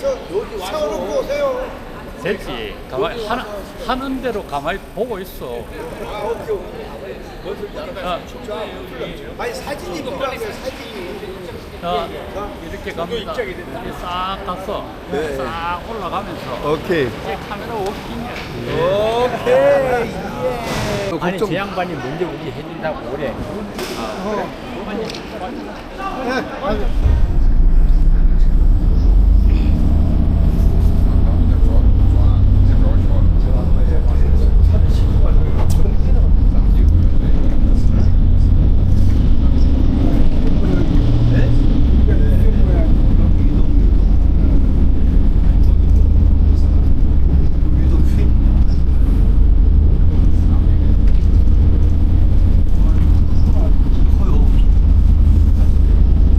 저 세워놓고 오세요. 됐지. 가만히 하는, 하는 대로 가만히 보고 있어. 아, 오케이, 오케이. 어, 아니, 사진이 필요한 거예요, 사진이. 자, 이렇게 갑니다. 이렇게 싹 갔어. 네. 싹 올라가면서 오케이. 이제 카메라 워킹이야. 오케이. 아니 제 양반이 먼저 우리 해준다고 그래.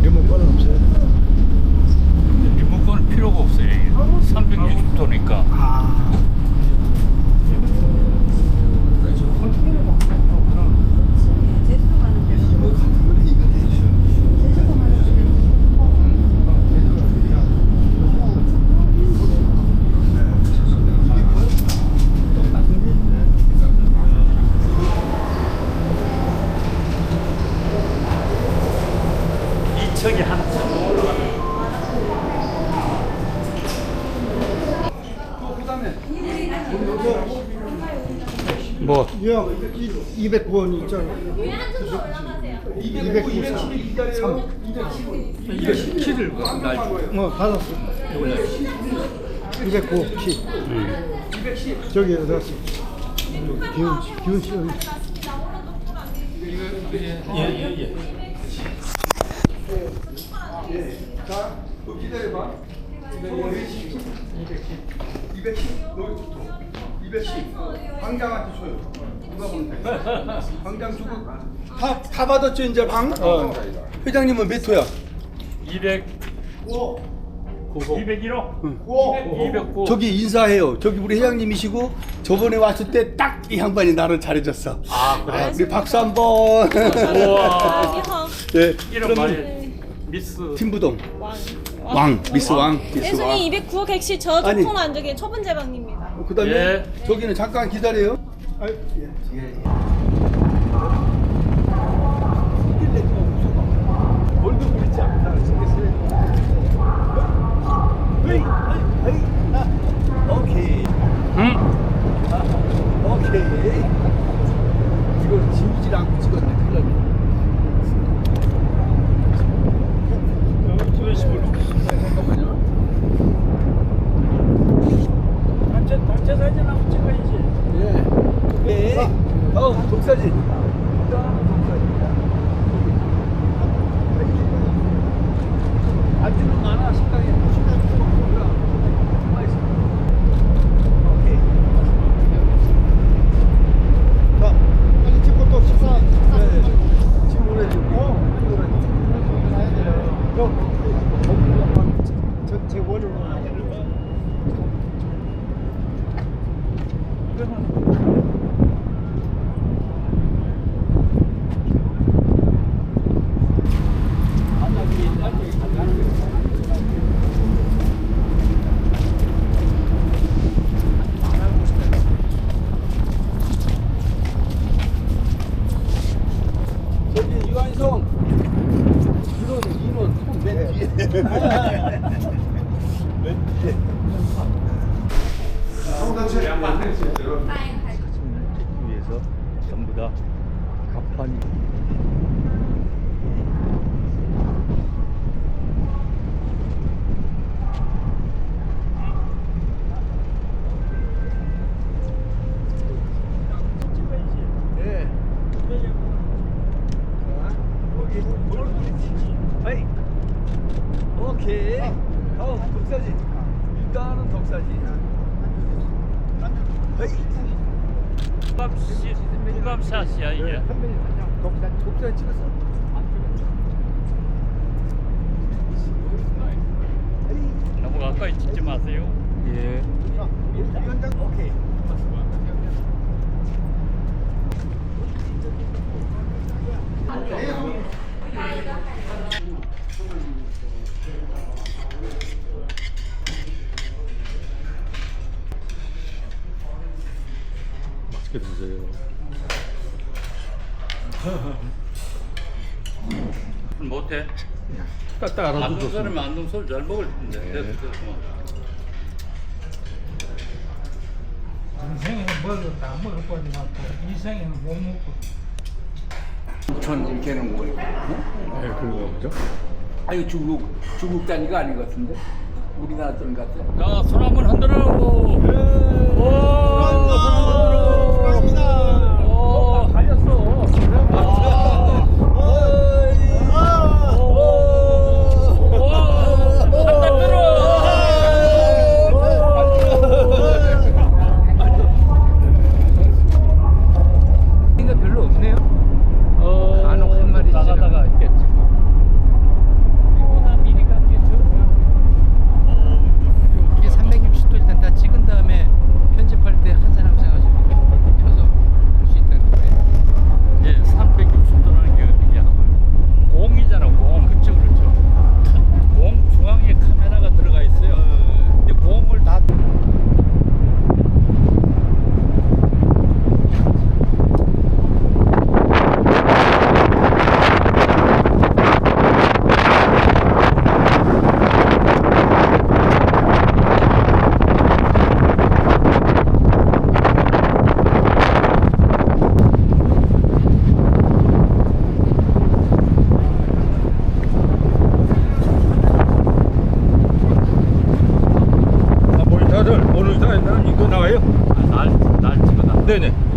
리모컨은 없어요. 리모컨 필요가 없어요. 360도니까. 아. 이거 같은 거는 이거 대충. 이층이 한층 뭐 야, 209원 있잖아. 209, 3. 217을 날 어, 받았어. 209, 키. 저기 어디 갔어? 기훈 씨, 기훈 씨. 여기. 자, 너 기다려봐. 210, 210, 너 210. 방장한테 줘요. 누가 보면 돼. 방장 주고 다, 다 받았죠 이제 방? 어. 회장님은 몇 호야? 200, 5. 201호, 5. 209. 저기 인사해요. 저기 우리 회장님이시고 저번에 왔을 때 딱 이 양반이 나를 잘해줬어. 아, 그래? 우리 박수 한번. 우와. 예. 이런 그러면 말이 미스 팀부동 왕. 왕 미스 왕 미스 왕. 예순이 209호 객실 저 아니. 조통 안쪽에 초분 제방입니다. 그다음에 예. 저기는 잠깐 기다려요. 아유, 예. 예. 뭘도 부리지 않다. 헤이, 헤이, 헤이. 아, 오케이. 응? 오케이. 이거 지우질 않고 찍었네. 큰일 났네. 잠깐만요. 단체 단체 사진 한번 찍어야지. 예. 오케이. 다음 독사진. 안주는 많아 식당에. 오케이. 자, 빨리 찍고 또 식사. 네. 지금 오래지. 어. 저, 제 원을. 저기 유한성 이런 이런 맨 뒤에 맨 뒤에 위해서 전부 다 가판이 네. 오케이. 다음 독사진. 일단은 독사진. 아이. 무감시, 무감샷이야 이게. 독사 독사진 찍었어? 너무 가까이 찍지 마세요. 예. 못해. 딱딱 알아도 안동. 사람이 안동 술 잘 먹을 텐데. 내가 그랬구만. 인생에는 먹을 다 먹을 거지 갖고 이생에는 못 먹고 전 이렇게 하는 거예요. 네, 그런 거 보죠. 아 이거 중국 중국 단위가 아닌 것 같은데 우리나라 돈 같아. 자, 손 한번 흔들어. 오, 축하합니다. 오, 달렸어. 한달 이거 별로 없네요 들어. 간혹 한 마리 나가다가 있겠지. 이보다 미리 간게 적어요 이게 360도 일단 다 찍은 다음에 편집할 때 한 사람 세가지고 펴서 할 수 있다는 거예요 예, 360도라는 게 어떻게 하고요? 공이잖아, 공. 그렇죠, 그렇죠. 공 중앙에 카메라가 들어가 있어요. 근데 공을 다 아, 모니터들 오늘 다는 이거 나와요? 날, 날 찍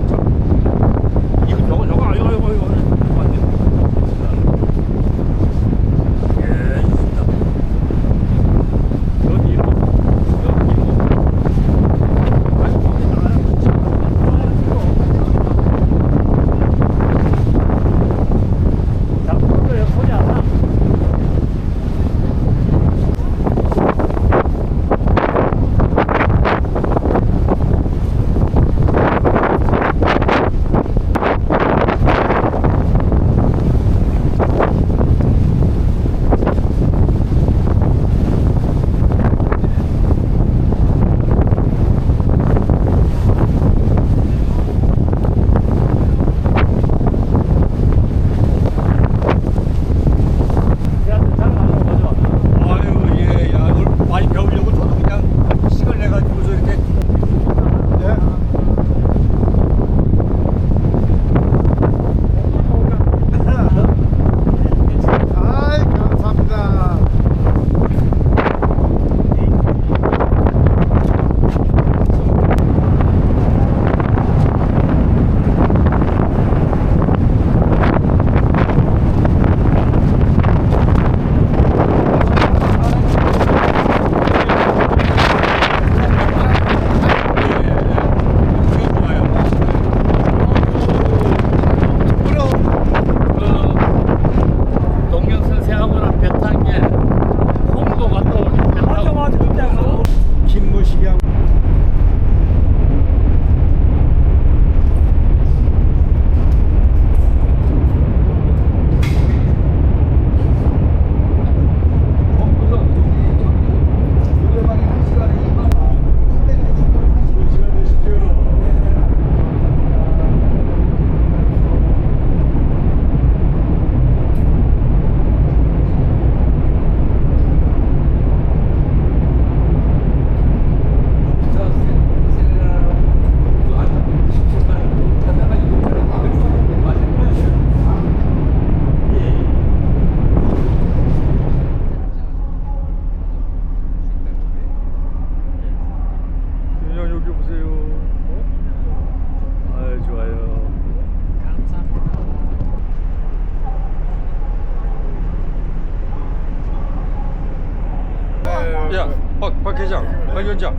박 위원장.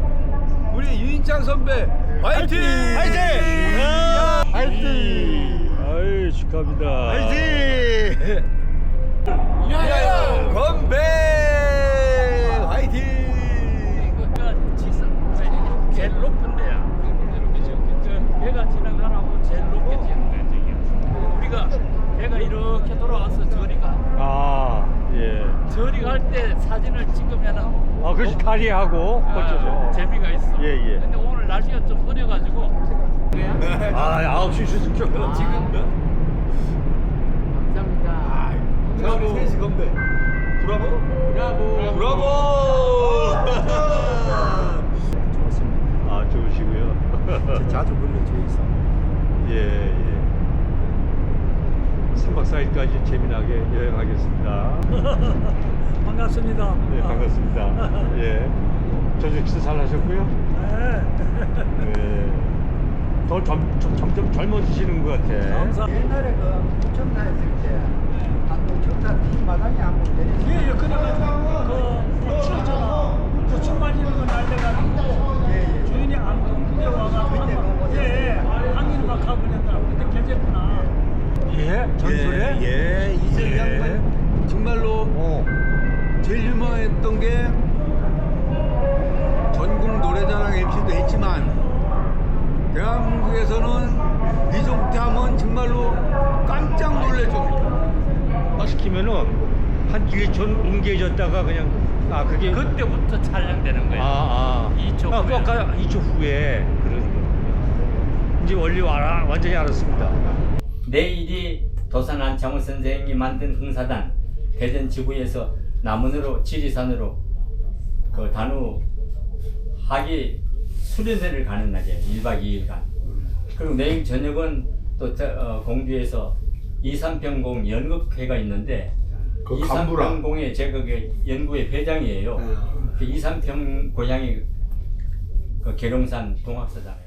우리 유인장 선배, 화이팅! 화이팅! 화이팅! 아이, 축하합니다. 화이팅! 유인장 건배! 화이팅! 여기가 지상 제일 높은 데야. 이렇게 지금 배가 지나가라고 제일 높게 지는 거야 저기. 우리가 배가 이렇게 돌아와서. 저리 갈 때 사진을 찍으면은 아, 그렇지 다리하고 아, 꽂혀서. 재미가 있어. 예, 예. 근데 오늘 날씨가 좀 흐려가지고 아, 9시 수습죠. 지금 감사합니다. 브라보. 셋이 건배. 브라보? 브라보. 브라보! 아, 좋으시고요. 자주 불러 저희서. 예, 예. 3박 4일까지 재미나게 여행하겠습니다. 반갑습니다. 네, 반갑습니다. 예. 저녁 식사 잘 하셨고요. 예. 더 점, 점, 점점 젊어지시는 것 같아. 옛날에 그 부천사 했을 때 한국 청사 뒷마당에 한번 내렸어요. 예, 예, 그래가지고 그 부추잖아. 부추 말리는 거 날려가지고 주인이 안동국에 와가지고 예, 항의를 막 하고 그랬다. 그때 계셨구나. 예? 전설에? 예, 이제 이 양반 정말로 어. 제일 유명했던 게 전국 노래자랑 MC도 했지만 대한민국에서는 이종태 하면 정말로 깜짝 놀래줍니다. 시키면은 한 1촌 뭉개졌다가 그냥 아 그게 그때부터 촬영되는 거예요. 아, 아. 2초 아, 후에. 아까 2초 후에 그런 거. 이제 원리 알아, 완전히 알았습니다. 내일이 도산 안창호 선생님이 만든 흥사단 대전 지구에서 남원으로 지리산으로 그 단우 하기 수련회를 가는 날이에요. 1박 2일간. 그리고 내일 저녁은 또 저, 어, 공주에서 이산평공 연극회가 있는데 그 간부라. 이산평공의 제가 그 연구의 회장이에요. 그 이산평 고향이 그 계룡산 동학사잖아요.